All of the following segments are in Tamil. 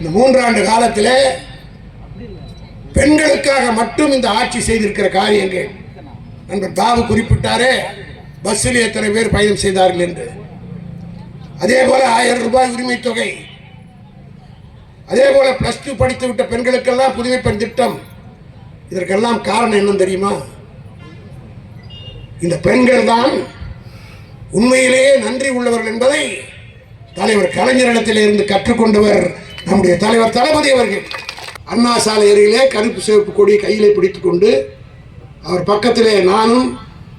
இந்த மூன்றாண்டு காலத்தில் பெண்களுக்காக மட்டும் இந்த ஆட்சி செய்திருக்கிற காரியங்கள் நண்பர் பாபு குறிப்பிட்டாரே பஸ்ஸில் எத்தனை பேர் பயணம் செய்தார்கள் என்று. அதே போல ஆயிரம் ரூபாய் உரிமை தொகை. அதே போல பிளஸ் டூ படித்து விட்ட பெண்களுக்கெல்லாம் புதுமை பெண் திட்டம். இதற்கெல்லாம் காரணம் என்னன்னு தெரியுமா? இந்த பெண்கள் தான் உண்மையிலேயே நன்றி உள்ளவர்கள் என்பதை தலைவர் கலைஞரிடத்தில் இருந்து கற்றுக்கொண்டவர் நம்முடைய தலைவர் தளபதி அவர்கள் அண்ணா சாலை அருகிலே கருப்பு சிவப்பு கொடி கையிலே பிடித்துக்கொண்டு அவர் பக்கத்திலே நானும்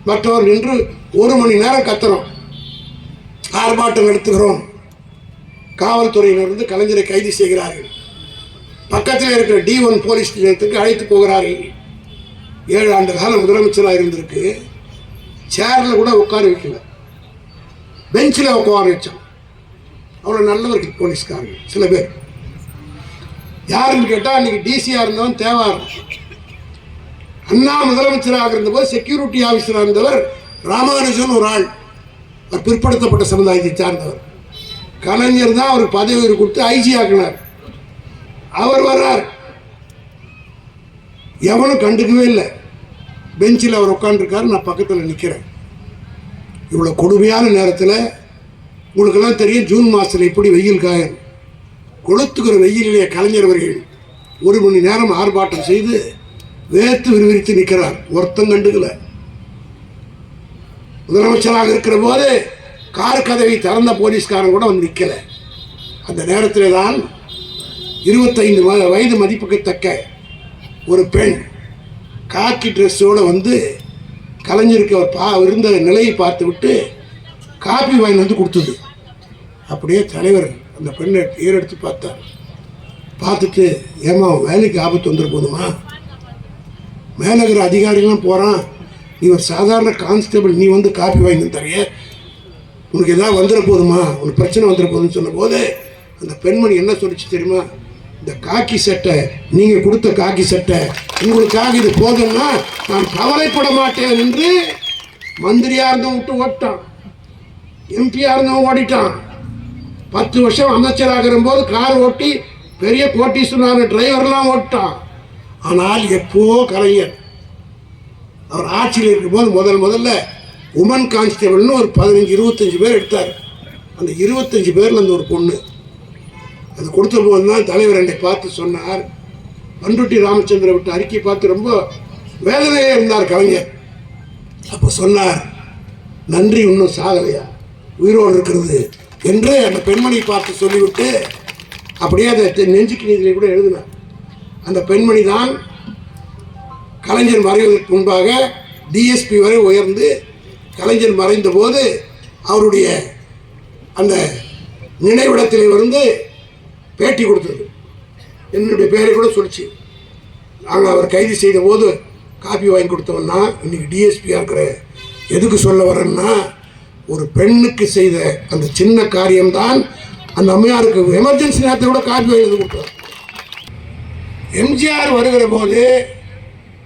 மற்றவர் நின்று ஒரு மணி நேரம் கத்துறோம் ஆர்ப்பாட்டம் நடத்துகிறோம். காவல்துறையினர் கலைஞரை கைது செய்கிறார்கள். பக்கத்தில் இருக்கிற டி ஒன் போலீஸ் நிலையத்துக்கு அழைத்து போகிறார்கள். ஏழு ஆண்டு காலம் முதலமைச்சராக இருந்திருக்கு. சேரில் கூட உட்கார வைக்கல. பெஞ்சில் உட்கார வச்சோம் அவ்வளோ நல்லவர்கள் போலீஸ்காரர்கள் சில பேர். யாருன்னு கேட்டால் அன்றைக்கி டிசியாக இருந்தவன் தேவார் அண்ணா முதலமைச்சராக இருந்தபோது செக்யூரிட்டி ஆஃபீஸராக இருந்தவர் ராமானுஜன் ஒரு ஆள். அவர் பிற்படுத்தப்பட்ட சமுதாயத்தை சார்ந்தவர். கலைஞர் தான் அவருக்கு பதவி உயர்வு கொடுத்து ஐஜி ஆக்கினார். அவர் வர்றார். எவனும் கண்டுக்கவே இல்லை. பெஞ்சில் அவர் உட்காந்துருக்காரு நான் பக்கத்தில் நிற்கிறேன் இவ்வளோ கொடுமையான நேரத்தில் உங்களுக்கெல்லாம் தெரியும் ஜூன் மாதத்தில் எப்படி வெயில் காயும். கொளுத்துகிற வெயிலிலே கலைஞர் அவர்கள் ஒரு மணி நேரம் ஆர்ப்பாட்டம் செய்து வேர்த்து விரிவிரித்து நிற்கிறார். ஒருத்தம் கண்டுக்கல. முதலமைச்சராக இருக்கிற போது கார் கதவை திறந்த போலீஸ்காரன் கூட வந்து நிற்கல அந்த நேரத்தில் தான் இருபத்தைந்து வ- வயது மதிப்புக்குத்தக்க ஒரு பெண் காக்கி ட்ரெஸ்ஸோடு வந்து கலைஞருக்கு அவர் பா இருந்த நிலையை பார்த்து விட்டு காப்பி வாங்கி வந்து கொடுத்தது. அப்படியே தலைவர் அந்த பெண்ணை ஏறெடுத்து பார்த்தார். பார்த்துட்டு ஏமா வேலைக்கு ஆபத்து வந்துட போதுமா? மேலகிற அதிகாரிலாம் அதிகாரிகளும் போகிறான் நீ ஒரு சாதாரண கான்ஸ்டபிள் நீ வந்து காப்பி வாங்கி தரைய உனக்கு எதாவது வந்துட போதுமா? உனக்கு பிரச்சனை வந்துட போதுன்னு சொன்னபோது அந்த பெண்மணி என்ன சொல்லிச்சு தெரியுமா? இந்த காக்கி சட்டை நீங்கள் கொடுத்த காக்கி சட்டை உங்களுக்காக இது போதும்னா நான் கவலைப்பட மாட்டேன் என்று மந்திரியாக இருந்தவன் விட்டு ஓட்டான் எம்பியாக இருந்தவன் ஓடிட்டான். பத்து வருஷம் அமைச்சராகிற போது கார் ஓட்டி பெரிய கோட்டீஸ்வரனான டிரைவர்லாம் ஓட்டான். ஆனால் எப்போ கலைஞர்? அவர் ஆட்சியில் இருக்கும்போது முதல் முதல்ல உமன் கான்ஸ்டபிள்னு ஒரு பதினஞ்சு இருபத்தஞ்சு பேர் எடுத்தார். அந்த இருபத்தஞ்சு பேரில் அந்த ஒரு பொண்ணு. அது கொடுத்த போது தான் தலைவர் என்னை பார்த்து சொன்னார். பண்ருட்டி ராமச்சந்திர விட்டு அறிக்கை பார்த்து ரொம்ப வேதனையாக இருந்தார் கலைஞர். அப்போ சொன்னார் நன்றி இன்னும் சாகலையா? உயிரோடு இருக்கிறது. என்று அந்த பெண்மணியை பார்த்து சொல்லிவிட்டு அப்படியே அதை நெஞ்சுக்கு நீதியை கூட எழுதினார். அந்த பெண்மணி தான் கலைஞர் மறைவதற்கு முன்பாக டிஎஸ்பி வரை உயர்ந்து கலைஞர் மறைந்த போது அவருடைய அந்த நினைவிடத்திலே வந்து பேட்டி கொடுத்தது. என்னுடைய பேரை கூட சொல்லிச்சு. நாங்கள் அவர் கைது செய்த போது காப்பி வாங்கி கொடுத்தவன்னா இன்றைக்கி டிஎஸ்பியாக இருக்கிற எதுக்கு சொல்ல வரேன்னா ஒரு பெண்ணுக்கு செய்த அந்த சின்ன காரியம்தான் அந்த அம்மையாருக்கு எமர்ஜென்சி நேரத்தை கூட காப்பி எழுதி கொடுத்தார் எம்ஜிஆர் வருகிற போது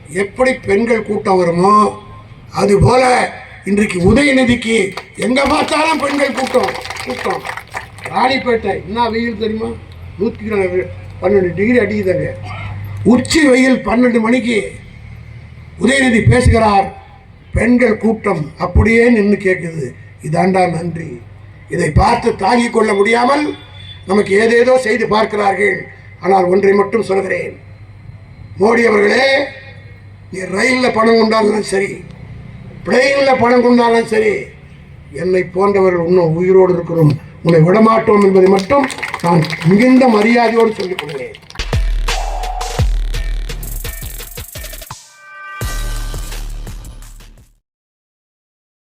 எப்படி பெண்கள் கூட்டம் வருமோ அதுபோல இன்றைக்கு உதயநிதிக்கு எங்க பார்த்தாலும் பெண்கள் கூட்டம் கூட்டம். ராணிப்பேட்டை என்ன வெயில் தெரியுமா? நூற்றி பன்னெண்டு டிகிரி அடிக்குதாங்க. உச்சி வெயில் பன்னெண்டு மணிக்கு உதயநிதி பேசுகிறார் பெண்கள் கூட்டம் அப்படியே நின்று கேட்குது இதாண்டா நன்றி. இதை பார்த்து தாங்கிக் கொள்ள முடியாமல் நமக்கு ஏதேதோ செய்து பார்க்கிறார்கள். ஆனால் ஒன்றை மட்டும் சொல்கிறேன். மோடி அவர்களே நீ ரயிலில் பணம் கொண்டாலும் சரி பிளெயினில் பணம் கொண்டாலும் சரி என்னை போன்றவர்கள் இன்னும் உயிரோடு இருக்கிறோம் உன்னை விடமாட்டோம் என்பதை மட்டும் நான் மிகுந்த மரியாதையோடு சொல்லிக் கொள்கிறேன்.